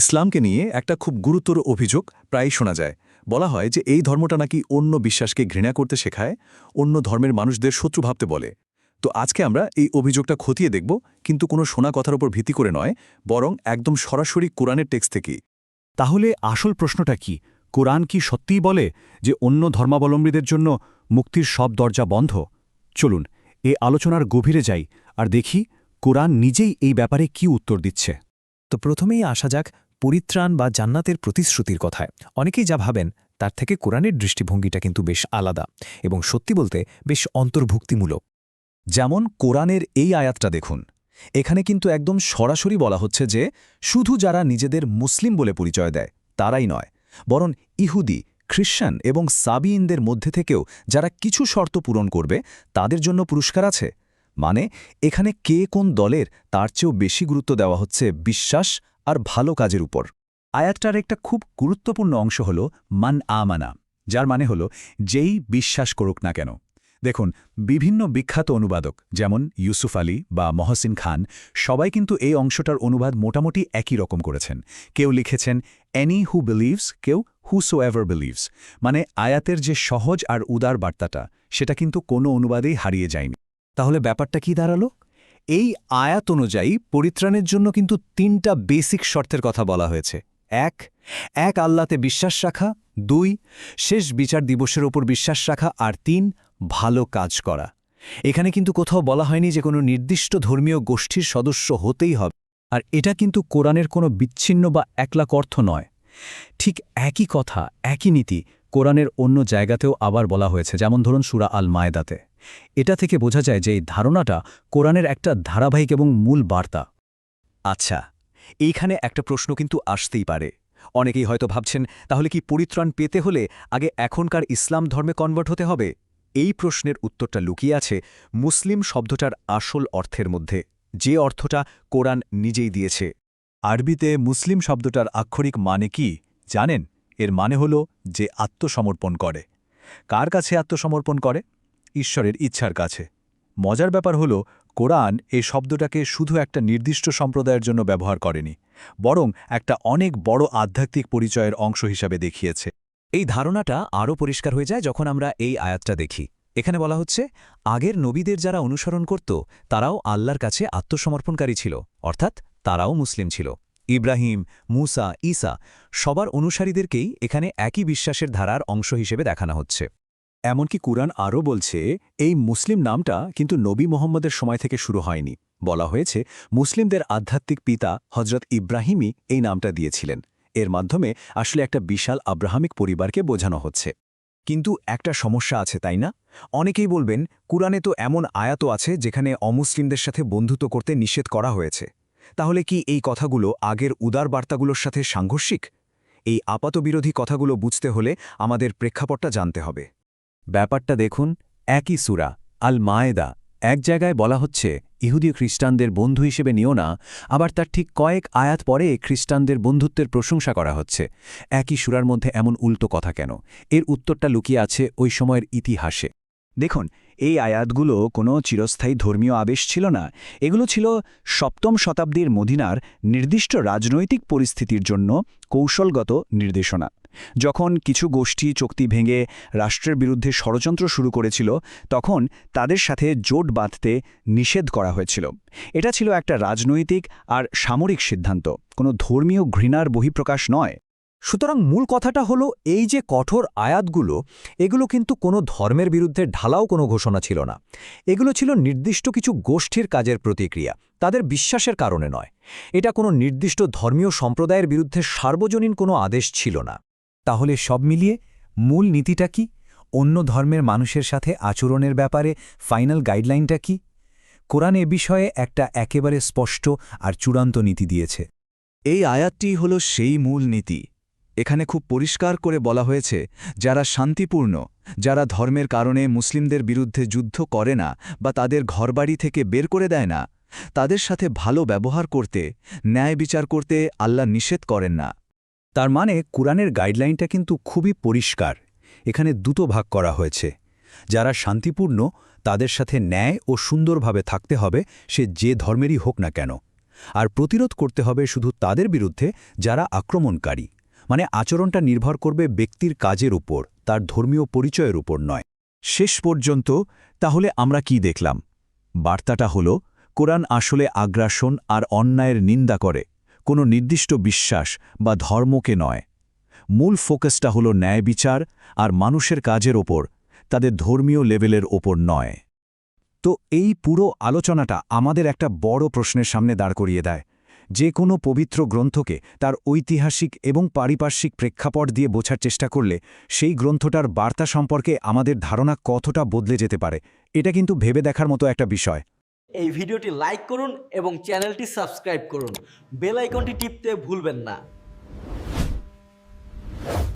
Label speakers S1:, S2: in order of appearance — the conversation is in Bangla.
S1: ইসলামকে নিয়ে একটা খুব গুরুতর অভিযোগ প্রায়ই শোনা যায়। বলা হয় যে এই ধর্মটা নাকি অন্য বিশ্বাসকে ঘৃণা করতে শেখায়, অন্য ধর্মের মানুষদের শত্রু ভাবতে বলে। তো আজকে আমরা এই অভিযোগটা খতিয়ে দেখব, কিন্তু কোনো শোনা কথার উপর ভিত্তি করে নয়, বরং একদম সরাসরি কোরআনের টেক্সট থেকেই।
S2: তাহলে আসল প্রশ্নটা কি? কোরআন কি সত্যিই বলে যে অন্য ধর্মাবলম্বীদের জন্য মুক্তির সব দরজা বন্ধ? চলুন, এ আলোচনার গভীরে যাই, আর দেখি কোরআন নিজেই এই ব্যাপারে কি উত্তর দিচ্ছে।
S3: তো প্রথমেই আসা যাক পরিত্রাণ বা জান্নাতের প্রতিশ্রুতির কথায়। অনেকেই যা ভাবেন, তার থেকে কোরআনের দৃষ্টিভঙ্গিটা কিন্তু বেশ আলাদা এবং সত্যি বলতে বেশ অন্তর্ভুক্তিমূলক।
S1: যেমন কোরআনের এই আয়াতটা দেখুন। এখানে কিন্তু একদম সরাসরি বলা হচ্ছে যে, শুধু যারা নিজেদের মুসলিম বলে পরিচয় দেয়, তারাই নয়, বরং ইহুদি, খ্রিশ্চান এবং সাবিইনদের মধ্যে থেকেও যারা কিছু শর্ত পূরণ করবে, তাদের জন্য পুরস্কার আছে। মানে এখানে কে কোন দলের তার চেয়েও বেশি গুরুত্ব দেওয়া হচ্ছে বিশ্বাস আর ভালো কাজের উপর।
S2: আয়াতটার একটা খুব গুরুত্বপূর্ণ অংশ হল মান আমানা, যার মানে হল যেই বিশ্বাস করুক না কেন। দেখুন, বিভিন্ন বিখ্যাত অনুবাদক যেমন ইউসুফ আলী বা মহসিন খান, সবাই কিন্তু এই অংশটার অনুবাদ মোটামুটি একই রকম করেছেন। কেউ লিখেছেন অ্যানি হু বিলিভস কেউ হু সো এভার বিলিভস মানে আয়াতের যে সহজ আর উদার বার্তাটা, সেটা কিন্তু কোনো অনুবাদেই হারিয়ে যায়নি।
S3: তাহলে ব্যাপারটা কি দাঁড়াল? এই আয়াত অনুযায়ী পরিত্রাণের জন্য কিন্তু তিনটা বেসিক শর্তের কথা বলা হয়েছে। এক এক আল্লাতে বিশ্বাস রাখা। দুই, শেষ বিচার দিবসের ওপর বিশ্বাস রাখা। আর তিন, ভালো কাজ করা। এখানে কিন্তু কোথাও বলা হয়নি যে কোনো নির্দিষ্ট ধর্মীয় গোষ্ঠীর সদস্য হতেই হবে। আর এটা কিন্তু কোরআনের কোনো বিচ্ছিন্ন বা একলাক অর্থ নয়। ঠিক একই কথা, একই নীতি কোরআনের অন্য জায়গাতেও আবার বলা হয়েছে। যেমন ধরুন সুরা আল মায়দাতে এটা থেকে বোঝা যায় যে এই ধারণাটা কোরআনের একটা ধারাবাহিক এবং মূল বার্তা।
S1: আচ্ছা এইখানে একটা প্রশ্ন কিন্তু আসতেই পারে। অনেকেই হয়তো ভাবছেন, তাহলে কি পরিত্রাণ পেতে হলে আগে এখনকার ইসলাম ধর্মে কনভার্ট হতে হবে? এই প্রশ্নের উত্তরটা লুকিয়ে আছে মুসলিম শব্দটার আসল অর্থের মধ্যে। যে অর্থটা কোরআন নিজেই দিয়েছে।
S2: আরবিতে মুসলিম শব্দটার আক্ষরিক মানে কি জানেন? এর মানে হল যে আত্মসমর্পণ করে। কার কাছে আত্মসমর্পণ করে? ঈশ্বরের ইচ্ছার কাছে। মজার ব্যাপার হল, কোরআন এই শব্দটাকে শুধু একটা নির্দিষ্ট সম্প্রদায়ের জন্য ব্যবহার করেনি, বরং একটা অনেক বড় আধ্যাত্মিক পরিচয়ের অংশ হিসাবে দেখিয়েছে।
S3: এই ধারণাটা আরও পরিষ্কার হয়ে যায় যখন আমরা এই আয়াতটা দেখি। এখানে বলা হচ্ছে, আগের নবীদের যারা অনুসরণ করত, তারাও আল্লাহর কাছে আত্মসমর্পণকারী ছিল, অর্থাৎ তারাও মুসলিম ছিল। ইব্রাহিম, মুসা, ঈসা সবার অনুসারীদেরকেই এখানে একই বিশ্বাসের ধারার অংশ হিসেবে দেখানো হচ্ছে।
S2: এমনকি কুরআন আরও বলছে, এই মুসলিম নামটা কিন্তু নবী মোহাম্মদের সময় থেকে শুরু হয়নি। বলা হয়েছে, মুসলিমদের আধ্যাত্মিক পিতা হজরত ইব্রাহিমই এই নামটা দিয়েছিলেন। এর মাধ্যমে আসলে একটা বিশাল আব্রাহামিক পরিবারকে বোঝানো হচ্ছে।
S1: কিন্তু একটা সমস্যা আছে, তাই না? অনেকেই বলবেন, কুরআনে তো এমন আয়াত আছে যেখানে অমুসলিমদের সাথে বন্ধুত্ব করতে নিষেধ করা হয়েছে। তাহলে কি এই কথাগুলো আগের উদার বার্তাগুলোর সাথে সাংঘর্ষিক? এই আপাতবিরোধী কথাগুলো বুঝতে হলে আমাদের প্রেক্ষাপটটা জানতে হবে।
S2: ব্যাপারটা দেখুন, একই সুরা আল মায়েদা এক জায়গায় বলা হচ্ছে, ইহুদি খ্রিস্টানদের বন্ধু হিসেবে নিও না, আবার তার ঠিক কয়েক আয়াত পরে খ্রিস্টানদের বন্ধুত্বের প্রশংসা করা হচ্ছে। একই সুরার মধ্যে এমন উল্টো কথা কেন? এর উত্তরটা লুকিয়ে আছে ওই সময়ের ইতিহাসে।
S4: দেখুন, এই আয়াতগুলো কোনো চিরস্থায়ী ধর্মীয় আবেশ ছিল না। এগুলো ছিল সপ্তম শতাব্দীর মদিনার নির্দিষ্ট রাজনৈতিক পরিস্থিতির জন্য কৌশলগত নির্দেশনা। যখন কিছু গোষ্ঠী চুক্তি ভেঙে রাষ্ট্রের বিরুদ্ধে ষড়যন্ত্র শুরু করেছিল, তখন তাদের সাথে জোট বাঁধতে নিষেধ করা হয়েছিল। এটা ছিল একটা রাজনৈতিক আর সামরিক সিদ্ধান্ত, কোনো ধর্মীয় ঘৃণার বহিঃপ্রকাশ নয়।
S3: সুতরাং মূল কথাটা হলো, এই যে কঠোর আয়াতগুলো, এগুলো কিন্তু কোনো ধর্মের বিরুদ্ধে ঢালাও কোনো ঘোষণা ছিল না। এগুলো ছিল নির্দিষ্ট কিছু গোষ্ঠীর কাজের প্রতিক্রিয়া, তাদের বিশ্বাসের কারণে নয়। এটা কোনো নির্দিষ্ট ধর্মীয় সম্প্রদায়ের বিরুদ্ধে সার্বজনীন কোনো আদেশ ছিল না। তাহলে সব মিলিয়ে মূল নীতিটা কি? অন্য ধর্মের মানুষের সাথে আচরণের ব্যাপারে ফাইনাল গাইডলাইনটা কি? কোরআন এ বিষয়ে একটা একেবারে স্পষ্ট আর চূড়ান্ত নীতি দিয়েছে।
S1: এই আয়াতটি হল সেই মূল নীতি। এখানে খুব পরিষ্কার করে বলা হয়েছে, যারা শান্তিপূর্ণ, যারা ধর্মের কারণে মুসলিমদের বিরুদ্ধে যুদ্ধ করে না বা তাদের ঘরবাড়ি থেকে বের করে দেয় না, তাদের সাথে ভালো ব্যবহার করতে, ন্যায় বিচার করতে আল্লাহ নিষেধ করেন না।
S2: তার মানে কোরআনের গাইডলাইনটা কিন্তু খুবই পরিষ্কার। এখানে দুটো ভাগ করা হয়েছে। যারা শান্তিপূর্ণ, তাদের সাথে ন্যায় ও সুন্দরভাবে থাকতে হবে, সে যে ধর্মেরই হোক না কেন।
S3: আর প্রতিরোধ করতে হবে শুধু তাদের বিরুদ্ধে, যারা আক্রমণকারী। মানে আচরণটা নির্ভর করবে ব্যক্তির কাজের উপর, তার ধর্মীয় পরিচয়ের উপর নয়।
S2: শেষ পর্যন্ত, তাহলে আমরা কি দেখলাম? বার্তাটা হল, কোরআন আসলে আগ্রাসন আর অন্যায়ের নিন্দা করে। কোনো নির্দিষ্ট বিশ্বাস বা ধর্মকে নয়। মূল ফোকাসটা হল ন্যায় বিচার আর মানুষের কাজের ওপর, তাদের ধর্মীয় লেভেলের ওপর নয়।
S3: তো এই পুরো আলোচনাটা আমাদের একটা বড় প্রশ্নের সামনে দাঁড় করিয়ে দেয়। যে কোনো পবিত্র গ্রন্থকে তার ঐতিহাসিক এবং পারিপার্শ্বিক প্রেক্ষাপট দিয়ে বোঝার চেষ্টা করলে সেই গ্রন্থটার বার্তা সম্পর্কে আমাদের ধারণা কতটা বদলে যেতে পারে, এটা কিন্তু ভেবে দেখার মতো একটা বিষয়।
S5: এই ভিডিওটি লাইক করুন এবং চ্যানেলটি সাবস্ক্রাইব করুন। বেল আইকনটি টিপতে ভুলবেন না।